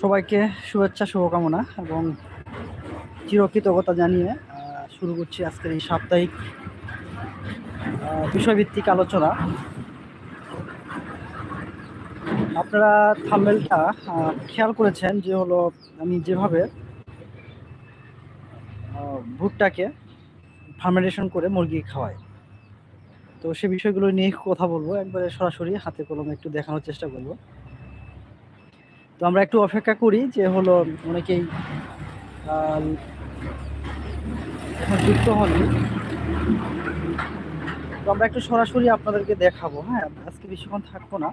সবাইকে শুভেচ্ছা, শুভকামনা এবং চিরকৃতজ্ঞতা জানিয়ে শুরু করছি আজকের এই সাপ্তাহিক বিষয়ভিত্তিক আলোচনা। আপনারা থাম্বেলটা খেয়াল করেছেন যে হলো আমি যেভাবে ভুট্টাকে ফার্মেন্টেশন করে মুরগি খাওয়াই। তো সে বিষয়গুলো নিয়ে কথা বলব, একবারে সরাসরি হাতে কলমে একটু দেখানোর চেষ্টা করব। তো আমরা একটু অপেক্ষা করি যে হলো অনেকেই এখন যুক্ত হননি। তো আমরা একটু সরাসরি আপনাদেরকে দেখাবো হ্যাঁ আজকে বেশিক্ষণ থাকব না।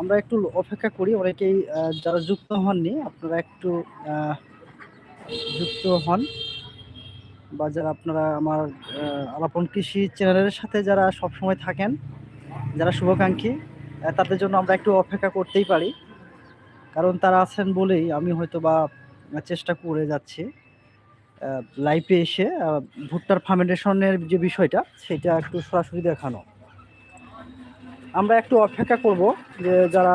আমরা একটু অপেক্ষা করি, অনেকেই যারা যুক্ত হননি, আপনারা একটু যুক্ত হন। বা যারা আপনারা আমার আলাপন কৃষি চ্যানেলের সাথে যারা সবসময় থাকেন, যারা শুভাকাঙ্ক্ষী তাদের জন্য আমরা একটু অপেক্ষা করতেই পারি। কারণ তারা আছেন বলেই আমি হয়তো বা চেষ্টা করে যাচ্ছি। লাইফে এসে ভুট্টার ফার্মেন্টেশনের যে বিষয়টা, সেটা একটু সরাসরি দেখানো। আমরা একটু অপেক্ষা করব যে যারা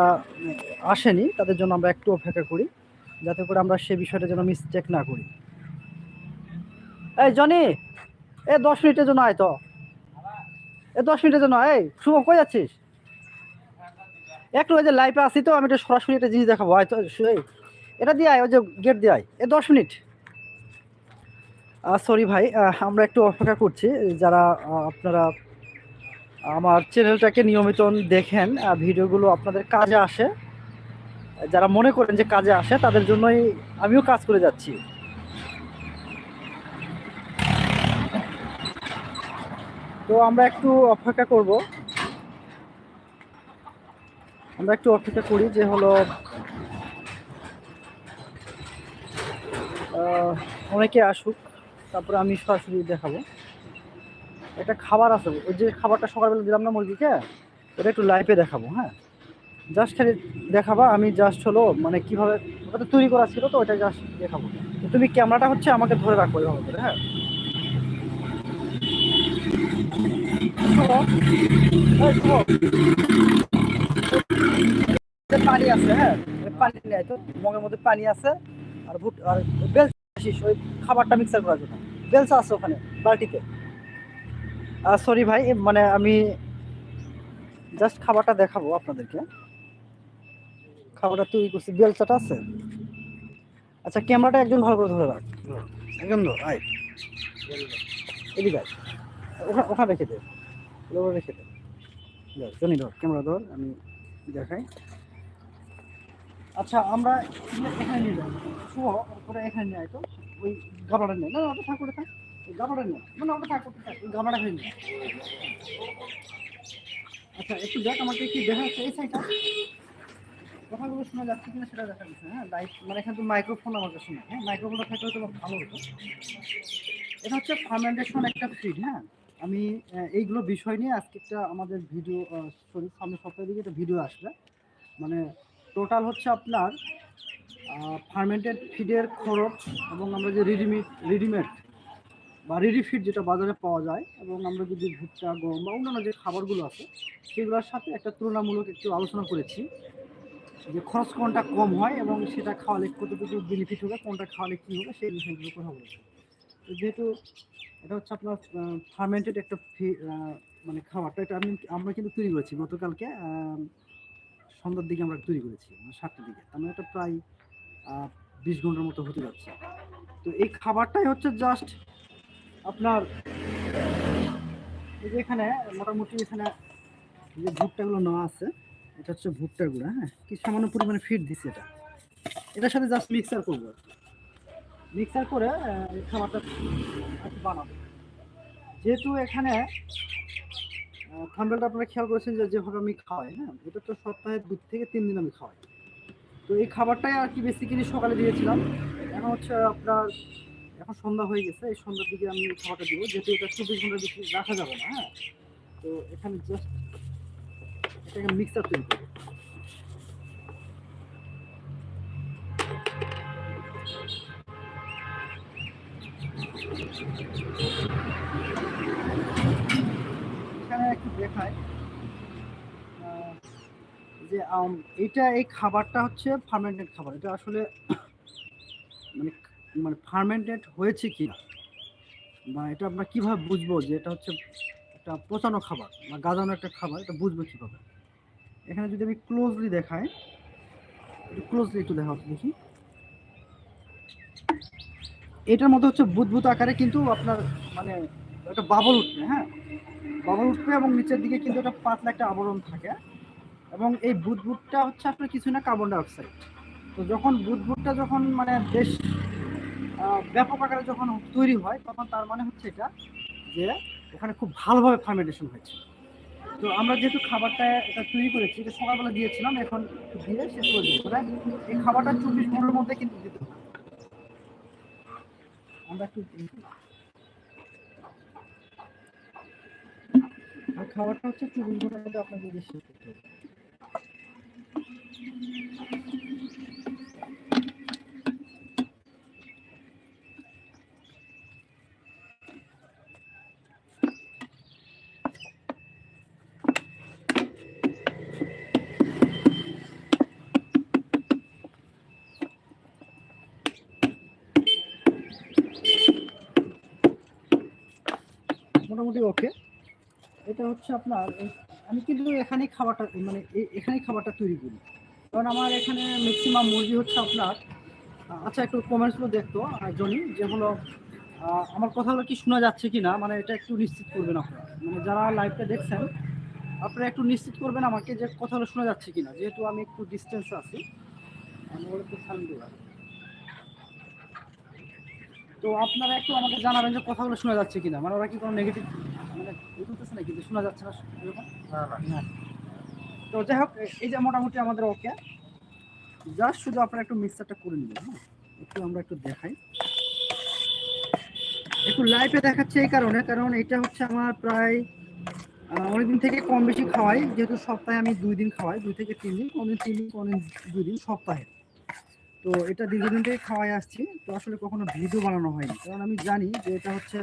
আসেনি, তাদের জন্য আমরা একটু অপেক্ষা করি, যাতে করে আমরা সে বিষয়টা যেন মিস্টেক না করি। এই, জনি! এ দশ মিনিটের জন্য আয় তো। এ দশ মিনিটের জন্য এই, শুভ, কই যাচ্ছিস? একটু ওই যে লাইভে আসি তো আমি একটু সরাসরি একটা জিনিস দেখাবো। হয়তো এটা দিয়ে ওই যে গেট দিয়ে এ, দশ মিনিট। সরি ভাই আমরা একটু অপেক্ষা করছি। যারা আপনারা আমার চ্যানেলটাকে নিয়মিত দেখেন ভিডিওগুলো আপনাদের কাজে আসে, যারা মনে করেন যে কাজে আসে, তাদের জন্যই আমিও কাজ করে যাচ্ছি। তো আমরা একটু অপেক্ষা করব। আমরা একটু অপেক্ষা করি যে হলো অনেকে আসুক, তারপরে আমি সরাসরি দেখাবো। একটা খাবার আছে, ওই যে খাবারটা সকালবেলা দিলাম না মুরগিকে, ওটা একটু লাইভে দেখাবো হ্যাঁ? জাস্ট খালি দেখাবা, আমি জাস্ট হলো মানে কীভাবে, ওটা তৈরি করা ছিল তো ওটা জাস্ট দেখাবো। তুমি ক্যামেরাটা হচ্ছে আমাকে ধরে রাখব এইভাবে করে হ্যাঁ? আছে হ্যাঁ? পানি নেয় তো মগের মধ্যে পানি আছে আর ভুট আর বেলচ ওই খাবারটা মিক্সার করার জন্য। বেলচা আছে ওখানে বালতিতে। সরি ভাই মানে আমি জাস্ট খাবারটা দেখাবো আপনাদেরকে। খাবারটা তৈরি করছি বেলচাটা আছে। আচ্ছা ক্যামেরাটা একজন ভালো করে ধরে রাখ। একজন ধর আয়। আয়। ওখানে ওখানে রেখে দে। রেখে দে। ধর, জনি ধর ক্যামেরা ধর আমি দেখাই। আচ্ছা আমরা এখানে নিয়ে যাই শুভ তোরা এখানে নিয়ে তো। ওই গাবাটা নেই না ওটা ওটা থাক ওই গাবাটা নিয়ে না না, ওটা থাক থাক ওই গাবাটা এখানে আচ্ছা একটু দেখ আমাকে কি দেখা যাচ্ছে এই সাইডটা কথাগুলো শোনা যাচ্ছে কিনা সেটা দেখা যাচ্ছে হ্যাঁ? লাইট মানে এখানে তো মাইক্রোফোন আমাকে শোনা। হ্যাঁ মাইক্রোফোনটা থাকলে তো ভালো হতো। এটা হচ্ছে ফার্মেন্টেশন একটা ফিড হ্যাঁ? আমি এইগুলো বিষয় নিয়ে আজকে একটা আমাদের ভিডিও সরি সামনে সপ্তাহের দিকে একটা ভিডিও আসবে। মানে টোটাল হচ্ছে আপনার ফার্মেন্টেড ফিডের খরচ এবং আমরা যে রেডিমেড রেডিমেড বা রেডি ফিড যেটা বাজারে পাওয়া যায় এবং আমরা যদি ভুট্টা, গম বা অন্যান্য যে খাবারগুলো আছে, সেগুলোর সাথে একটা তুলনামূলক একটু আলোচনা করেছি যে খরচ কোনটা কম হয় এবং সেটা খাওয়ালে কতটুকু বেনিফিট হবে, কোনটা খাওয়ালে কী হবে, সেই বিষয়গুলো কথা বলেছি। তো যেহেতু এটা হচ্ছে আপনার ফার্মেন্টেড একটা মানে খাবারটা এটা আমি, আমরা কিন্তু তৈরি করেছি গতকালকে সন্ধ্যার দিকে আমরা তৈরি করেছি মানে সাতটার দিকে। তার মানে এটা প্রায় বিশ ঘণ্টার মতো হতে যাচ্ছে। তো এই খাবারটাই হচ্ছে জাস্ট আপনার এই যে এখানে মোটামুটি এখানে যে ভুট্টাগুলো নেওয়া আছে, এটা হচ্ছে ভুট্টার গুঁড়া হ্যাঁ? কি সামান্য পরিমাণে ফিট দিচ্ছে এটা। এটার সাথে জাস্ট মিক্সার করব। মিক্সার করে খাবারটা বানাবো। যেহেতু এখানে থাম্বেলটা আপনারা খেয়াল করেছেন যে যেভাবে আমি খাওয়াই হ্যাঁ? এটা তো সপ্তাহে দু থেকে তিন দিন আমি খাওয়াই। তো এই খাবারটাই আর কি বেসিক্যালি সকালে দিয়েছিলাম। এখন হচ্ছে আপনার, এখন সন্ধ্যা হয়ে গেছে, এই সন্ধ্যার দিকে আমি খাবারটা দিব, যেহেতু এটা চব্বিশ ঘণ্টার বেশি রাখা যাবে না হ্যাঁ? তো এখানে জাস্ট এটাকে মিক্সার তৈরি করব। এখানে একটু দেখায় যে এটা এই খাবারটা হচ্ছে ফার্মেন্টেড খাবার। এটা আসলে মানে মানে ফার্মেন্টেড হয়েছে কি না? বা এটা আমরা কীভাবে বুঝব যে এটা হচ্ছে একটা পচানো খাবার বা গাজানো একটা খাবার, এটা বুঝব কীভাবে? এখানে যদি আমি ক্লোজলি দেখাই ক্লোজলি একটু দেখা দেখি। এটার মধ্যে হচ্ছে বুদবুদ আকারে কিন্তু আপনার মানে একটা বাবল উঠবে হ্যাঁ? বাবল উঠবে এবং নিচের দিকে কিন্তু একটা পাতলা একটা আবরণ থাকে। এবং এই বুদবুদটা হচ্ছে আপনার কিছু না কার্বন ডাইঅক্সাইড তো যখন বুদবুদটা যখন মানে বেশ ব্যাপক আকারে যখন তৈরি হয়, তখন তার মানে হচ্ছে এটা যে ওখানে খুব ভালোভাবে ফার্মেন্টেশন হয়েছে। তো আমরা যেহেতু খাবারটা এটা তৈরি করেছি, এটা সকালবেলা দিয়েছিলাম, এখন দিয়ে শেষ করে দিই তবে এই খাবারটা চব্বিশ ঘণ্টার মধ্যে কিন্তু দিতে আমরা একটু আর খাবারটা হচ্ছে ঘণ্টার মধ্যে আপনাকে হবে। মোটামুটি ওকে এটা হচ্ছে আপনার আমি কিন্তু এখানেই খাবারটা মানে এ- এখানেই খাবারটা তৈরি করি। কারণ আমার এখানে ম্যাক্সিমাম মুরগি হচ্ছে আপনার আচ্ছা একটু কমেন্টসগুলো দেখতো জনি, যে হলো আমার কথাগুলো কি শোনা যাচ্ছে কি না মানে এটা একটু নিশ্চিত করবেন আপনারা। মানে যারা লাইভটা দেখছেন, আপনারা একটু নিশ্চিত করবেন আমাকে যে কথাগুলো শোনা যাচ্ছে কি না যেহেতু আমি একটু ডিস্টেন্সে আছি। একটু তো আপনারা একটু আমাকে জানাবেন যে কথাগুলো শোনা যাচ্ছে কিনা মানে ওরা কি কোনো নেগেটিভ মানে করতেছে যে শোনা যাচ্ছে না এরকম? হ্যাঁ। তো যাই হোক এই যে মোটামুটি আমাদের ওকে জাস্ট শুধু আপনারা একটু মিক্সারটা করে নেবেন হ্যাঁ? একটু আমরা একটু দেখাই। একটু লাইভে দেখাচ্ছে এই কারণে কারণ এটা হচ্ছে আমার প্রায় অনেকদিন থেকে কম বেশি খাওয়াই যেহেতু সপ্তাহে আমি দুই দিন খাওয়াই দুই থেকে তিন দিন কোনদিন তিন দিন কোনদিন দুই দিন সপ্তাহে। তো এটা দীর্ঘদিন থেকে খাওয়াই আসছি তো আসলে কখনো ভিডিও বানানো হয়নি। কারণ আমি জানি যে এটা হচ্ছে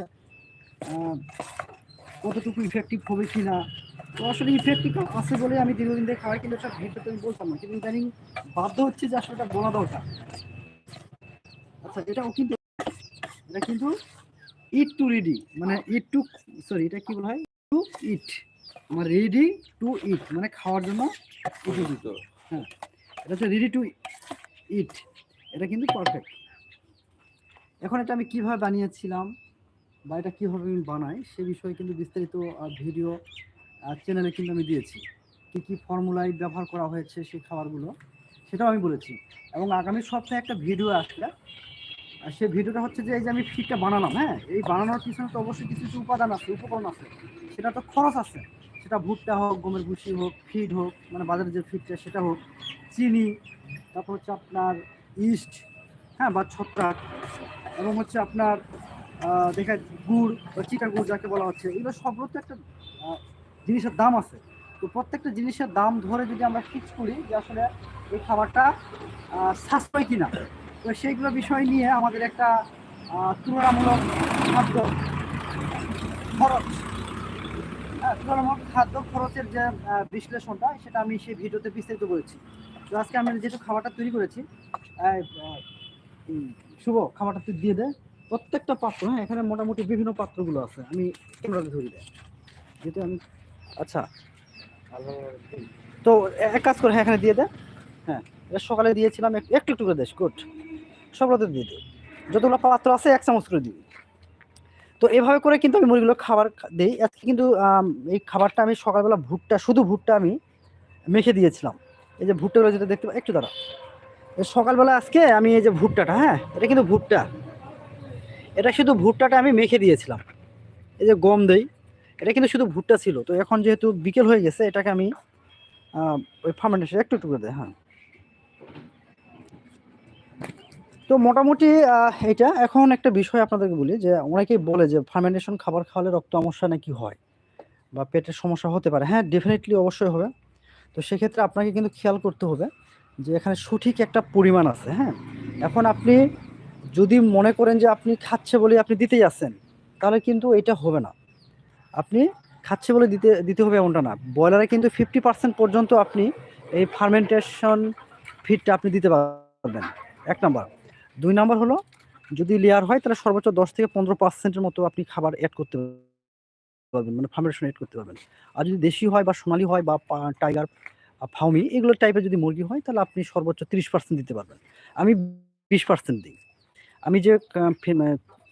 কতটুকু ইফেক্টিভ হবে কি না তো আসলে ইফেক্টিভ আছে বলে আমি দীর্ঘদিন থেকে খাওয়াই কিন্তু সব ভিডিও আমি বলতাম না। কিন্তু জানি বাধ্য হচ্ছে যে আসলে এটা বলা দরকার। আচ্ছা এটাও কিন্তু এটা কিন্তু ইট টু রেডি মানে ইট টু সরি এটা কি বলা হয়? টু ইট আমার রেডি টু ইট মানে খাওয়ার জন্য উপযুক্ত। হ্যাঁ এটা হচ্ছে রেডি টু ইট এটা কিন্তু পারফেক্ট এখন এটা আমি কীভাবে বানিয়েছিলাম? বা এটা কীভাবে আমি বানাই, সে বিষয়ে কিন্তু বিস্তারিত ভিডিও চ্যানেলে কিন্তু আমি দিয়েছি। কী কী ফর্মুলায় ব্যবহার করা হয়েছে সেই খাবারগুলো, সেটাও আমি বলেছি। এবং আগামী সপ্তাহে একটা ভিডিও আসবে। আর সেই ভিডিওটা হচ্ছে যে, এই যে আমি ফিটটা বানালাম হ্যাঁ? এই বানানোর পিছনে তো অবশ্যই কিছু কিছু উপাদান আছে, উপকরণ আছে। সেটা তো খরচ আছে। সেটা ভুট্টা হোক, গমের ভুসি হোক, ফিড হোক মানে বাজারে যে ফিডটা সেটা হোক, চিনি, তারপর হচ্ছে আপনার ইস্ট হ্যাঁ? বা ছত্রাক, এবং হচ্ছে আপনার দেখা গুড় বা চিটা গুড় যাকে বলা হচ্ছে, এগুলো সবগুলো তো একটা জিনিসের দাম আছে। তো প্রত্যেকটা জিনিসের দাম ধরে যদি আমরা ফিক্স করি যে আসলে এই খাবারটা সাশ্রয় কিনা, তো সেইগুলো বিষয় নিয়ে আমাদের একটা তুলনামূলক খাদ্য খরচ হ্যাঁ তুলনামূলক খাদ্য খরচের যে বিশ্লেষণটা, সেটা আমি সেই ভিডিওতে বিস্তারিত করেছি তো আজকে আমি যেহেতু খাবারটা তৈরি করেছি শুভ, খাবারটা তুই দিয়ে দে। প্রত্যেকটা পাত্র হ্যাঁ এখানে মোটামুটি বিভিন্ন পাত্রগুলো আছে। আমি ক্যামেরাতে ধরি দেয় যেহেতু আমি আচ্ছা। তো এক কাজ করে হ্যাঁ এখানে দিয়ে দে। হ্যাঁ সকালে দিয়েছিলাম, একটু একটু করে দেশ গুড। সবগুলোতে দিয়ে দিই যতগুলো পাত্র আছে, এক চামচ করে দিই তো এভাবে করে কিন্তু আমি মুরগিগুলো খাবার দিই। আজকে কিন্তু এই খাবারটা আমি সকালবেলা ভুট্টা শুধু ভুট্টা আমি মেখে দিয়েছিলাম। এই যে ভুট্টাগুলো যেটা দেখতে একটু দাঁড়া সকালবেলা আজকে আমি এই যে ভুট্টাটা হ্যাঁ এটা কিন্তু ভুট্টা। এটা শুধু ভুট্টাটা আমি মেখে দিয়েছিলাম। এই যে গম দেই, এটা কিন্তু শুধু ভুট্টা ছিল। তো এখন যেহেতু বিকেল হয়ে গেছে, এটাকে আমি ওই ফার্মেন্টেশন একটু একটু করে দেয় হ্যাঁ। তো মোটামুটি এটা এখন একটা বিষয় আপনাদেরকে বলি যে, অনেকেই বলে যে ফার্মেন্টেশন খাবার খাওয়ালে রক্ত সমস্যা নাকি হয় বা পেটের সমস্যা হতে পারে। হ্যাঁ ডেফিনেটলি অবশ্যই হবে। তো সেক্ষেত্রে আপনাকে কিন্তু খেয়াল করতে হবে যে এখানে সঠিক একটা পরিমাণ আছে হ্যাঁ। এখন আপনি যদি মনে করেন যে আপনি খাচ্ছে বলে আপনি দিতে যাচ্ছেন, তাহলে কিন্তু এটা হবে না। আপনি খাচ্ছে বলে দিতে দিতে হবে এমনটা না। ব্রয়লারে কিন্তু ফিফটি পার্সেন্ট পর্যন্ত আপনি এই ফার্মেন্টেশন ফিডটা আপনি দিতে পারবেন। এক নাম্বার। দুই নাম্বার হলো, যদি লেয়ার হয়, তাহলে সর্বোচ্চ দশ থেকে পনেরো পার্সেন্টের মতো আপনি খাবার অ্যাড করতে পারবেন মানে ফার্মেন্টেশন অ্যাড করতে পারবেন। আর যদি দেশি হয় বা সোনালি হয় বা টাইগার ফাউমি এগুলো টাইপের যদি মুরগি হয়, তাহলে আপনি সর্বোচ্চ তিরিশ পার্সেন্ট দিতে পারবেন। আমি বিশ পার্সেন্ট দিই। আমি যে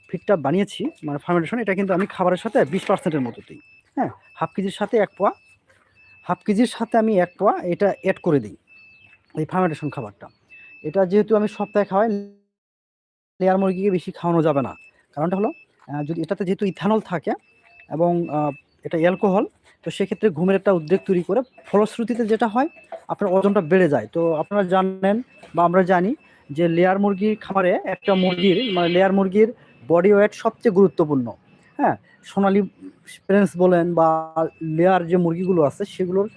ফিডটা বানিয়েছি মানে ফার্মেন্টেশন এটা কিন্তু আমি খাবারের সাথে বিশ পার্সেন্টের মতো দিই। হ্যাঁ হাফ কেজির সাথে এক পোয়া, হাফ কেজির সাথে আমি এক পোয়া এটা অ্যাড করে দিই, এই ফার্মেন্টেশন খাবারটা। এটা যেহেতু আমি সপ্তাহে খাওয়াই লেয়ার মুরগিকে বেশি খাওয়ানো যাবে না। কারণটা হলো যদি এটাতে যেহেতু ইথানল থাকে এবং এটা অ্যালকোহল, তো সেক্ষেত্রে ঘুমের একটা উদ্বেগ তৈরি করে ফলশ্রুতিতে যেটা হয়, আপনার ওজনটা বেড়ে যায়। তো আপনারা জানেন বা আমরা জানি যে লেয়ার মুরগির খামারে একটা মুরগির মানে লেয়ার মুরগির বডি ওয়েট সবচেয়ে গুরুত্বপূর্ণ। হ্যাঁ? সোনালি প্রেন্স বলেন বা লেয়ার যে মুরগিগুলো আছে, সেগুলোর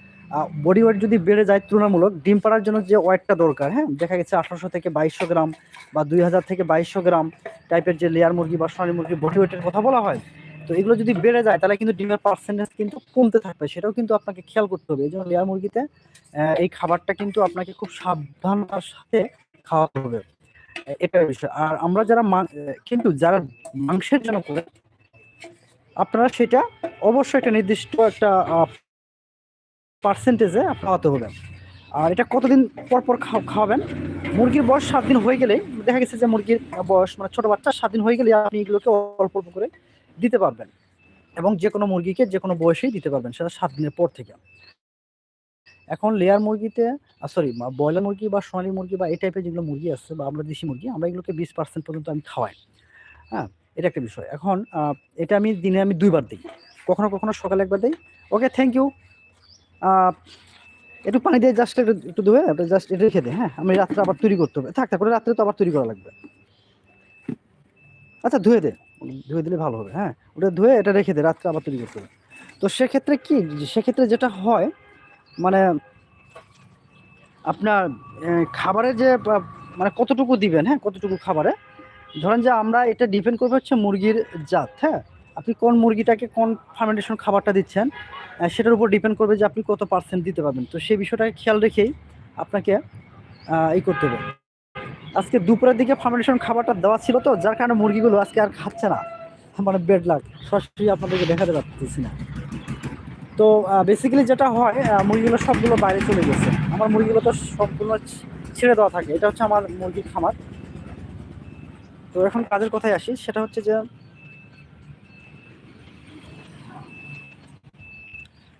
বডি ওয়েট যদি বেড়ে যায় তুলনামূলক, ডিম পাড়ার জন্য যে ওয়েটটা দরকার হ্যাঁ? দেখা গেছে আঠারোশো থেকে বাইশশো গ্রাম বা দুই হাজার থেকে বাইশশো গ্রাম টাইপের যে লেয়ার মুরগি বা সোনালী মুরগির বডি ওয়েটের কথা বলা হয়, তো এগুলো যদি বেড়ে যায়, তাহলে কিন্তু ডিমের পার্সেন্টেজ কিন্তু কমতে থাকবে। সেটাও কিন্তু আপনাকে খেয়াল করতে হবে। এই জন্য লেয়ার মুরগিতে এই খাবারটা কিন্তু আপনাকে খুব সাবধানতার সাথে খাওয়াতে হবে। এ- এটার বিষয়। আর আমরা যারা কিন্তু যারা মাংসের জন্য করে, আপনারা সেটা অবশ্যই একটা নির্দিষ্ট একটা পার্সেন্টেজে খাওয়াতে হবে। আর এটা কতদিন পর পর খাও- খাওয়াবেন? মুরগির বয়স সাত দিন হয়ে গেলেই দেখা গেছে যে মুরগির বয়স মানে ছোট বাচ্চা সাত দিন হয়ে গেলে আপনি এগুলোকে অল্প অল্প করে দিতে পারবেন। এবং যে কোনো মুরগিকে যে কোনো বয়সেই দিতে পারবেন, সেটা সাত দিনের পর থেকে। এখন লেয়ার মুরগিতে সরি ব্রয়লার মুরগি বা সোনালী মুরগি বা এই টাইপের যেগুলো মুরগি আছে বা আমরা দেশি মুরগি, আমরা এগুলোকে বিশ পার্সেন্ট পর্যন্ত আমি খাওয়াই। হ্যাঁ এটা একটা বিষয়। এখন এটা আমি দিনে আমি দুইবার দিই। কখনো কখনো সকালে একবার দিই। ওকে থ্যাংক ইউ একটু পানি দিয়ে জাস্ট একটু একটু ধুয়ে জাস্ট এটা রেখে দে হ্যাঁ? আমি রাত্রে আবার তৈরি করতে হবে। থাক করে রাত্রে তো আবার তৈরি করা লাগবে। আচ্ছা ধুয়ে দে। ধুয়ে দিলে ভালো হবে হ্যাঁ? ওটা ধুয়ে এটা রেখে দে, রাত্রে আবার তৈরি করতে হবে। তো সেক্ষেত্রে কি, সেক্ষেত্রে যেটা হয় মানে আপনার খাবারে যে মানে কতটুকু দিবেন হ্যাঁ কতটুকু খাবারে? ধরেন যে আমরা এটা ডিপেন্ড করবে হচ্ছে মুরগির জাত হ্যাঁ? আপনি কোন মুরগিটাকে কোন ফার্মেন্টেশন খাবারটা দিচ্ছেন সেটার উপর ডিপেন্ড করবে যে আপনি কত পার্সেন্ট দিতে পারবেন। তো সেই বিষয়টাকে খেয়াল রেখেই আপনাকে এই করতে হবে। আজকে দুপুরের দিকে ফার্মেন্টেশন খাবারটা দেওয়া ছিল তো, যার কারণে মুরগিগুলো আজকে আর খাচ্ছে না। মানে বেড লাগ সরাসরি আপনাদেরকে দেখাতে পারতেছি না। তো বেসিক্যালি যেটা হয় মুরগিগুলো সবগুলো বাইরে চলে গেছে। আমার মুরগিগুলো তো সবগুলো ছেড়ে দেওয়া থাকে। এটা হচ্ছে আমার মুরগির খামার। তো এখন কাজের কথায় আসি। সেটা হচ্ছে যে,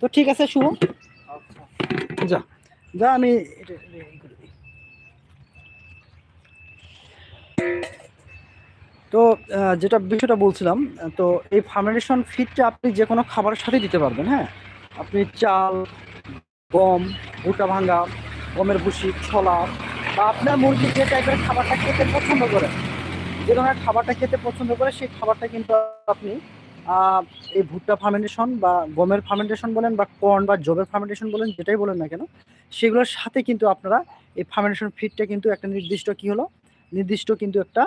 তো ঠিক আছে, শুভ। যা যা আমি এটা। তো যেটা বিষয়টা বলছিলাম, তো এই ফার্মেন্টেশন ফিডটা আপনি যে কোনো খাবারের সাথে দিতে পারবেন হ্যাঁ? আপনি চাল, গম, ভুট্টা ভাঙ্গা, গমের ভুসি, ছোলা বা আপনার মুরগি যে টাইপের খাবারটা খেতে পছন্দ করে, যে ধরনের খাবারটা খেতে পছন্দ করে, সেই খাবারটা কিন্তু আপনি এই ভুট্টা ফার্মেন্টেশন বা গমের ফার্মেন্টেশন বলেন বা কর্ন বা জবের ফার্মেন্টেশন বলেন, যেটাই বলেন না কেন, সেগুলোর সাথে কিন্তু আপনারা এই ফার্মেন্টেশন ফিডটা কিন্তু একটা নির্দিষ্ট কি হলো, নির্দিষ্ট কিন্তু একটা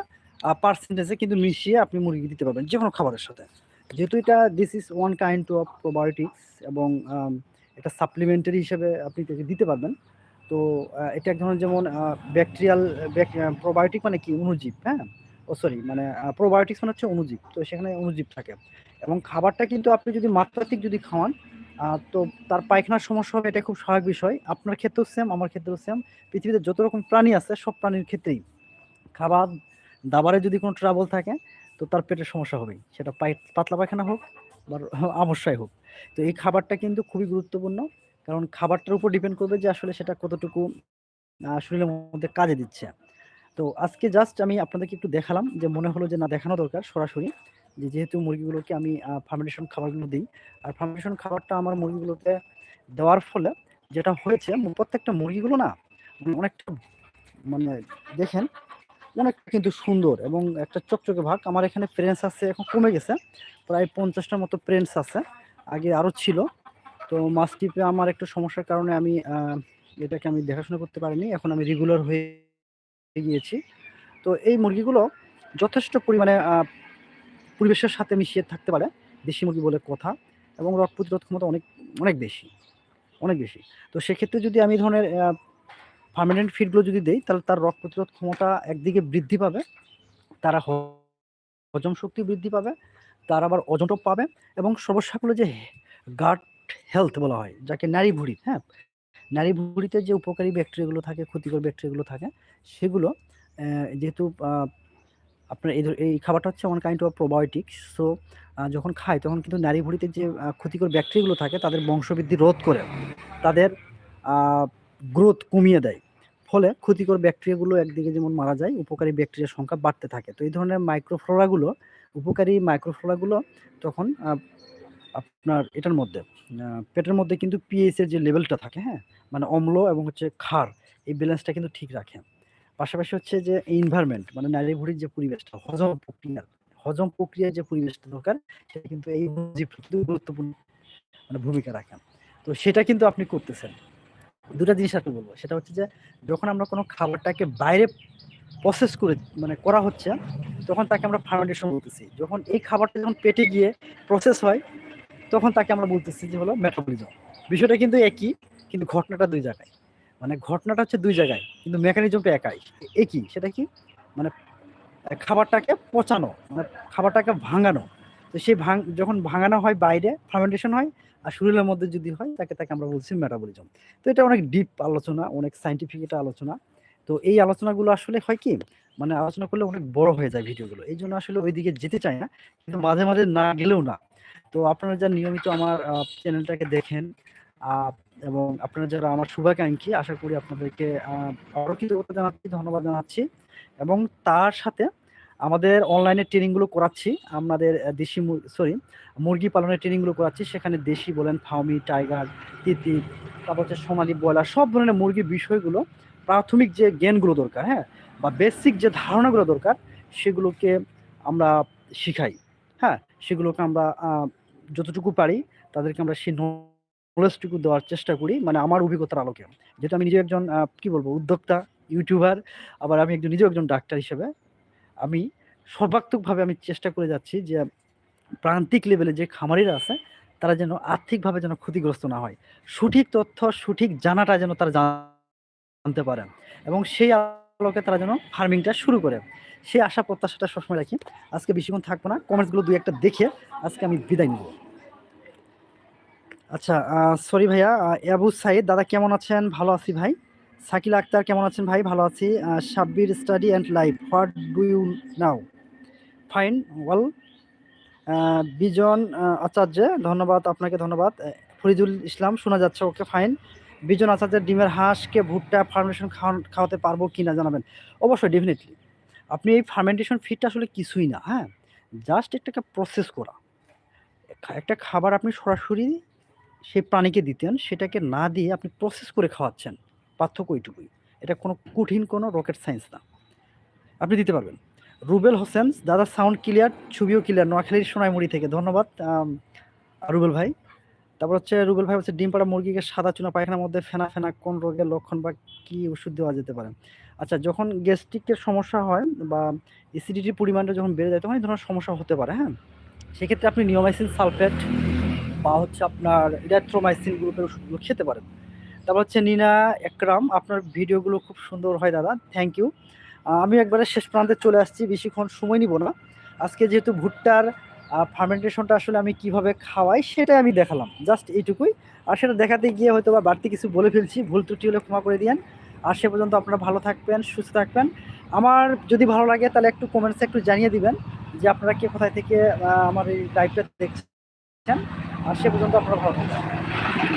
পার্সেন্টেজে কিন্তু মিশিয়ে আপনি মুরগি দিতে পারবেন যে কোনো খাবারের সাথে। যেহেতু এটা this is one kind of probiotics এবং এটা সাপ্লিমেন্টারি হিসেবে আপনি দিতে পারবেন। তো এটা এক ধরনের যেমন ব্যাকটেরিয়াল প্রোবায়োটিক মানে কি? অনুজীব হ্যাঁ? ও সরি মানে প্রোবায়োটিক্স মানে হচ্ছে অনুজীব তো সেখানে অনুজীব থাকে। এবং খাবারটা কিন্তু আপনি যদি মাত্রাতিক যদি খাওয়ান তো তার পায়খানার সমস্যা হবে, এটা খুব স্বাভাবিক বিষয়। আপনার ক্ষেত্রেও সেম আমার ক্ষেত্রেও সেম পৃথিবীতে যত রকম প্রাণী আছে, সব প্রাণীর ক্ষেত্রেই খাবার দাবারে যদি কোনো ট্রাবল থাকে, তো তার পেটের সমস্যা হবেই। সেটা পাতলা পায়খানা হোক বা আমস্যায় হোক। তো এই খাবারটা কিন্তু খুবই গুরুত্বপূর্ণ, কারণ খাবারটার উপর ডিপেন্ড করবে যে আসলে সেটা কতটুকু শরীরের মধ্যে কাজে দিচ্ছে। তো আজকে জাস্ট আমি আপনাদেরকে একটু দেখালাম যে মনে হলো যে না, দেখানো দরকার সরাসরি। যে যেহেতু মুরগিগুলোকে আমি ফার্মেন্টেশন খাবারগুলো দিই। আর ফার্মেন্টেশন খাবারটা আমার মুরগিগুলোতে দেওয়ার ফলে যেটা হয়েছে, প্রত্যেকটা মুরগিগুলো না মানে অনেকটা মানে দেখেন অনেকটা কিন্তু সুন্দর এবং একটা চকচকে ভাগ। আমার এখানে প্রেন্স আছে, এখন কমে গেছে। প্রায় পঞ্চাশটার মতো প্রেন্স আছে। আগে আরও ছিল। তো মাস্টিপে আমার একটু সমস্যার কারণে আমি এটাকে আমি দেখাশোনা করতে পারিনি। এখন আমি রেগুলার হয়ে গিয়েছি। তো এই মুরগিগুলো যথেষ্ট পরিমাণে পরিবেশের সাথে মিশিয়ে থাকতে পারে। দেশি মুরগি বলে কথা। এবং রোগ প্রতিরোধ ক্ষমতা অনেক অনেক বেশি। অনেক বেশি। তো সেক্ষেত্রে যদি আমি ধরনের পার্মানেন্ট ফিডগুলো যদি দেই, তাহলে তার রোগ প্রতিরোধ ক্ষমতা একদিকে বৃদ্ধি পাবে, তারা হজম শক্তি বৃদ্ধি পাবে, তার আবার ওজনটাও পাবে এবং সর্বসাকুল্য যে গাট হেলথ বলা হয়, যাকে নারী ভুঁড়ি হ্যাঁ? নারী ভুঁড়িতে যে উপকারী ব্যাকটেরিয়াগুলো থাকে, ক্ষতিকর ব্যাকটেরিয়াগুলো থাকে, সেগুলো যেহেতু আপনার এই এই খাবারটা হচ্ছে one kind of probiotics so যখন খায়, তখন কিন্তু নারী ভুঁড়িতে যে ক্ষতিকর ব্যাকটেরিয়াগুলো থাকে, তাদের বংশবৃদ্ধি রোধ করে, তাদের গ্রোথ কমিয়ে দেয়। ফলে ক্ষতিকর ব্যাকটেরিয়াগুলো একদিকে যেমন মারা যায়, উপকারী ব্যাকটেরিয়ার সংখ্যা বাড়তে থাকে। তো এই ধরনের মাইক্রোফ্লোরাগুলো উপকারী মাইক্রোফ্লোরাগুলো তখন আপনার এটার মধ্যে পেটের মধ্যে কিন্তু পিএইচ এর যে লেভেলটা থাকে হ্যাঁ? মানে অম্ল এবং হচ্ছে ক্ষার, এই ব্যালেন্সটা কিন্তু ঠিক রাখে। পাশাপাশি হচ্ছে যে এনভায়রনমেন্ট মানে নারী যে পরিবেশটা, হজম প্রক্রিয়া, হজম প্রক্রিয়ার যে পরিবেশটা দরকার, সেটা কিন্তু এই গুরুত্বপূর্ণ মানে ভূমিকা রাখে। তো সেটা কিন্তু আপনি করতেছেন। দুটা জিনিস আপনি বলব। সেটা হচ্ছে যে, যখন আমরা কোনো খাবারটাকে বাইরে প্রসেস করে মানে করা হচ্ছে, তখন তাকে আমরা ফার্মেন্টেশন বলতেছি। যখন এই খাবারটা যখন পেটে গিয়ে প্রসেস হয়, তখন তাকে আমরা বলতেছি যে হলো মেটাবলিজম বিষয়টা কিন্তু একই, কিন্তু ঘটনাটা দুই জায়গায়। মানে ঘটনাটা হচ্ছে দুই জায়গায়, কিন্তু মেকানিজমটা একাই। একই, সেটা কি? মানে খাবারটাকে পচানো মানে খাবারটাকে ভাঙানো। তো সেই ভাঙ যখন ভাঙানো হয় বাইরে ফার্মেন্টেশন হয় আর শরীরের মধ্যে যদি হয় তাকে তাকে আমরা বলছি মেটাবলিজম তো এটা অনেক ডিপ আলোচনা অনেক সাইন্টিফিক এটা আলোচনা। তো এই আলোচনাগুলো আসলে হয় কি মানে আলোচনা করলে অনেক বড় হয়ে যায় ভিডিওগুলো। এই জন্য আসলে ওইদিকে যেতে চাই না কিন্তু মাঝে মাঝে না গেলেও না। তো আপনারা যা নিয়মিত আমার চ্যানেলটাকে দেখেন এবং আপনারা যারা আমার শুভাকাঙ্ক্ষী আশা করি আপনাদেরকে আহ, আরও কৃতজ্ঞতা জানাচ্ছি ধন্যবাদ জানাচ্ছি। এবং তার সাথে আমাদের অনলাইনে ট্রেনিংগুলো করাচ্ছি। আমাদের দেশি সরি মুরগি পালনের ট্রেনিংগুলো করাচ্ছি। সেখানে দেশি বলেন, ফাউমি, টাইগার, তিতি, তারপর হচ্ছে সোনালি ব্রয়লার, সব ধরনের মুরগির বিষয়গুলো প্রাথমিক যে জ্ঞানগুলো দরকার হ্যাঁ? বা বেসিক যে ধারণাগুলো দরকার, সেগুলোকে আমরা শিখাই হ্যাঁ? সেগুলোকে আমরা যতটুকু পারি তাদেরকে আমরা সেই নলেজটুকু দেওয়ার চেষ্টা করি। মানে আমার অভিজ্ঞতার আলোকে। যেহেতু আমি নিজে একজন কি বলব, উদ্যোক্তা ইউটিউবার আবার আমি একজন, নিজেও একজন ডাক্তার হিসেবে আমি সর্বাত্মকভাবে আমি চেষ্টা করে যাচ্ছি যে প্রান্তিক লেভেলে যে খামারিরা আছে, তারা যেন আর্থিকভাবে যেন ক্ষতিগ্রস্ত না হয়। সঠিক তথ্য, সঠিক জানাটা যেন তারা জানতে পারেন এবং সেই আলোকে তারা যেন ফার্মিংটা শুরু করে। সেই আশা, প্রত্যাশাটা সবসময় রাখি। আজকে বেশিক্ষণ থাকব না। কমেন্টসগুলো দুই একটা দেখে আজকে আমি বিদায় নিব। আচ্ছা সরি ভাইয়া আবু সাইদ, দাদা কেমন আছেন? ভালো আছি ভাই। সাকিল আক্তার কেমন আছেন ভাই? ভালো আছি। Sabbir study and life what do you now? Fine well. Bijon Acharya ধন্যবাদ আপনাকে ধন্যবাদ। আহ, ফরিদুল ইসলাম শোনা যাচ্ছে ওকে ফাইন। বিজন আচার্যের ডিমের হাঁসকে ভুট্টা ফার্মেশন খাওয়াতে পারব কি না জানাবেন। অবশ্যই ডেফিনেটলি আপনি এই ফার্মেন্টেশন ফিটটা আসলে কিছুই না হ্যাঁ? জাস্ট একটাকে প্রসেস করা। একটা খাবার আপনি সরাসরি সেই প্রাণীকে দিতেন সেটাকে না দিয়ে আপনি প্রসেস করে খাওয়াচ্ছেন। পার্থক্য ওইটুকুই এটা কোনো কঠিন কোনো রকেট সায়েন্স না। আপনি দিতে পারবেন। রুবেল হোসেন, দাদা সাউন্ড ক্লিয়ার ছবিও ক্লিয়ার নোয়াখালীর সোনাইমুড়ি থেকে। ধন্যবাদ। রুবেল ভাই। তারপর হচ্ছে রুবেল ভাই হচ্ছে ডিম পাড়া মুরগিকে সাদা চুনা পায়খানার মধ্যে ফেনা ফেনা কোন রোগের লক্ষণ বা কি ওষুধ দেওয়া যেতে পারে? আচ্ছা যখন গ্যাস্ট্রিকের সমস্যা হয় বা অ্যাসিডিটির পরিমাণটা যখন বেড়ে যায় তখন এই ধরনের সমস্যা হতে পারে হ্যাঁ? সেক্ষেত্রে আপনি নিওমাইসিন সালফেট বা হচ্ছে আপনার ইরাথ্রোমাইসিন গ্রুপের ওষুধগুলো খেতে পারেন। তারপর হচ্ছে নিনা একরাম, আপনার ভিডিওগুলো খুব সুন্দর হয় দাদা থ্যাংক ইউ আমি একবারে শেষ প্রান্তে চলে আসছি, বেশিক্ষণ সময় নিব না। আজকে যেহেতু ভুট্টার ফার্মেন্টেশনটা আসলে আমি কীভাবে খাওয়াই সেটাই আমি দেখালাম জাস্ট এইটুকুই। আর সেটা দেখাতে গিয়ে হয়তো বা বাড়তি কিছু বলে ফেলছি, ভুল ত্রুটি হলে ক্ষমা করে দিয়েন। আর সে পর্যন্ত আপনারা ভালো থাকবেন, সুস্থ থাকবেন। আমার যদি ভালো লাগে তাহলে একটু কমেন্টসে একটু জানিয়ে দিবেন, যে আপনারা কে কোথায় থেকে আমার এই লাইভটা দেখছেন। আর সে পর্যন্ত আপনারা ভালো থাকবেন।